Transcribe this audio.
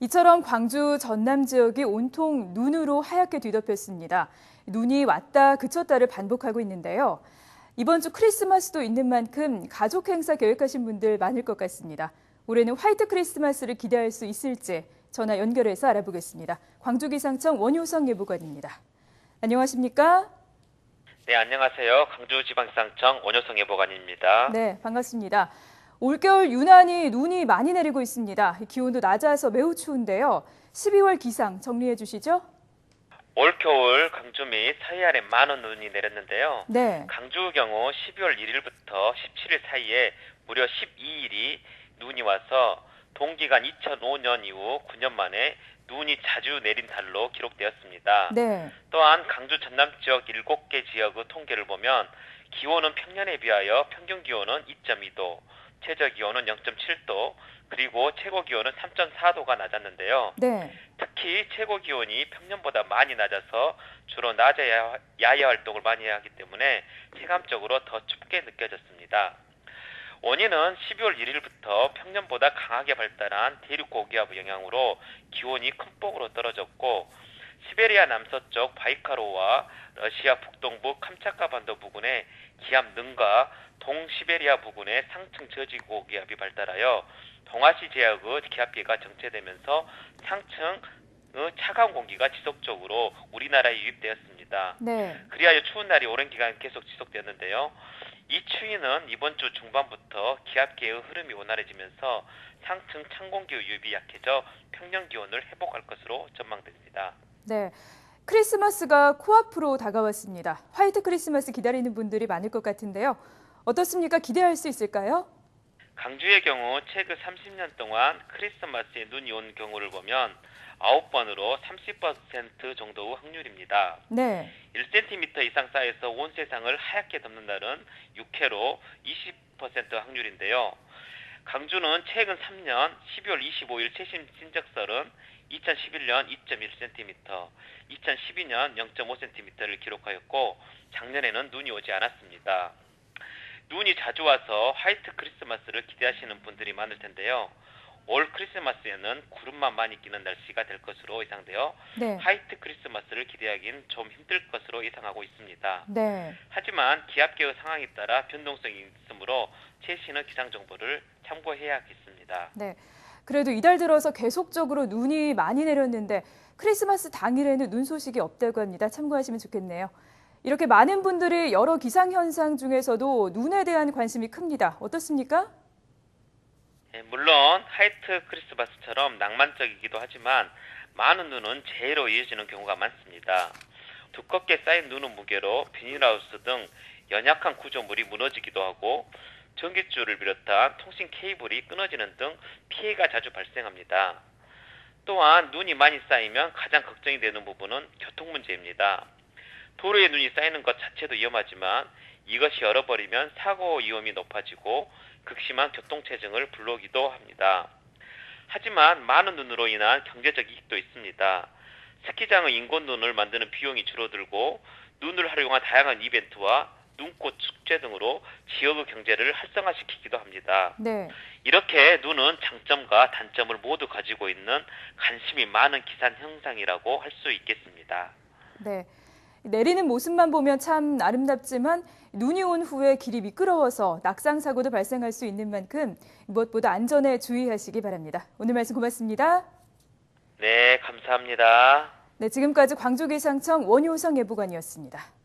이처럼 광주 전남 지역이 온통 눈으로 하얗게 뒤덮였습니다. 눈이 왔다 그쳤다를 반복하고 있는데요. 이번 주 크리스마스도 있는 만큼 가족 행사 계획하신 분들 많을 것 같습니다. 올해는 화이트 크리스마스를 기대할 수 있을지 전화 연결해서 알아보겠습니다. 광주기상청 원효성 예보관입니다. 안녕하십니까? 네, 안녕하세요. 광주지방상청 원효성 예보관입니다. 네, 반갑습니다. 올겨울 유난히 눈이 많이 내리고 있습니다. 기온도 낮아서 매우 추운데요. 12월 기상 정리해 주시죠. 올겨울 강주 및 서해안에 많은 눈이 내렸는데요. 네. 강주 경우 12월 1일부터 17일 사이에 무려 12일이 눈이 와서 동기간 2005년 이후 9년 만에 눈이 자주 내린 달로 기록되었습니다. 네. 또한 강주 전남 지역 7개 지역의 통계를 보면 기온은 평년에 비하여 평균 기온은 2.2도, 최저 기온은 0.7도, 그리고 최고 기온은 3.4도가 낮았는데요. 네. 특히 최고 기온이 평년보다 많이 낮아서 주로 낮에 야- 야외 활동을 많이 하기 때문에 체감적으로 더 춥게 느껴졌습니다. 원인은 12월 1일부터 평년보다 강하게 발달한 대륙 고기압의 영향으로 기온이 큰 폭으로 떨어졌고 시베리아 남서쪽 바이카로와 러시아 북동부 캄차카 반도 부근에 기압 능과 동시베리아 부근에 상층 저지 고 기압이 발달하여 동아시 지역의 기압계가 정체되면서 상층의 차가운 공기가 지속적으로 우리나라에 유입되었습니다. 네. 그리하여 추운 날이 오랜 기간 계속 지속되었는데요. 이 추위는 이번 주 중반부터 기압계의 흐름이 원활해지면서 상층 찬 공기 유입이 약해져 평년 기온을 회복할 것으로 전망됩니다. 네. 크리스마스가 코앞으로 다가왔습니다. 화이트 크리스마스 기다리는 분들이 많을 것 같은데요. 어떻습니까? 기대할 수 있을까요? 강주의 경우 최근 30년 동안 크리스마스에 눈이 온 경우를 보면 9번으로 30% 정도의 확률입니다. 네. 1cm 이상 쌓여서 온 세상을 하얗게 덮는 날은 6회로 20% 확률인데요. 강주는 최근 3년 12월 25일 최신 신적설은 2011년 2.1cm, 2012년 0.5cm를 기록하였고 작년에는 눈이 오지 않았습니다. 눈이 자주 와서 화이트 크리스마스를 기대하시는 분들이 많을 텐데요. 올 크리스마스에는 구름만 많이 끼는 날씨가 될 것으로 예상되어 네. 화이트 크리스마스를 기대하기는 좀 힘들 것으로 예상하고 있습니다. 네. 하지만 기압계의 상황에 따라 변동성이 있으므로 최신의 기상 정보를 참고해야겠습니다. 네. 그래도 이달 들어서 계속적으로 눈이 많이 내렸는데 크리스마스 당일에는 눈 소식이 없다고 합니다. 참고하시면 좋겠네요. 이렇게 많은 분들이 여러 기상 현상 중에서도 눈에 대한 관심이 큽니다. 어떻습니까? 예, 물론 화이트 크리스마스처럼 낭만적이기도 하지만 많은 눈은 재해로 이어지는 경우가 많습니다. 두껍게 쌓인 눈의 무게로 비닐하우스 등 연약한 구조물이 무너지기도 하고 전기줄을 비롯한 통신 케이블이 끊어지는 등 피해가 자주 발생합니다. 또한 눈이 많이 쌓이면 가장 걱정이 되는 부분은 교통 문제입니다. 도로에 눈이 쌓이는 것 자체도 위험하지만 이것이 얼어버리면 사고 위험이 높아지고 극심한 교통체증을 불러오기도 합니다. 하지만 많은 눈으로 인한 경제적 이익도 있습니다. 스키장의 인공 눈을 만드는 비용이 줄어들고 눈을 활용한 다양한 이벤트와 눈꽃 축제 등으로 지역의 경제를 활성화시키기도 합니다. 네. 이렇게 눈은 장점과 단점을 모두 가지고 있는 관심이 많은 기산 현상이라고 할 수 있겠습니다. 네. 내리는 모습만 보면 참 아름답지만 눈이 온 후에 길이 미끄러워서 낙상 사고도 발생할 수 있는 만큼 무엇보다 안전에 주의하시기 바랍니다. 오늘 말씀 고맙습니다. 네, 감사합니다. 네, 지금까지 광주기상청 원효성 예보관이었습니다.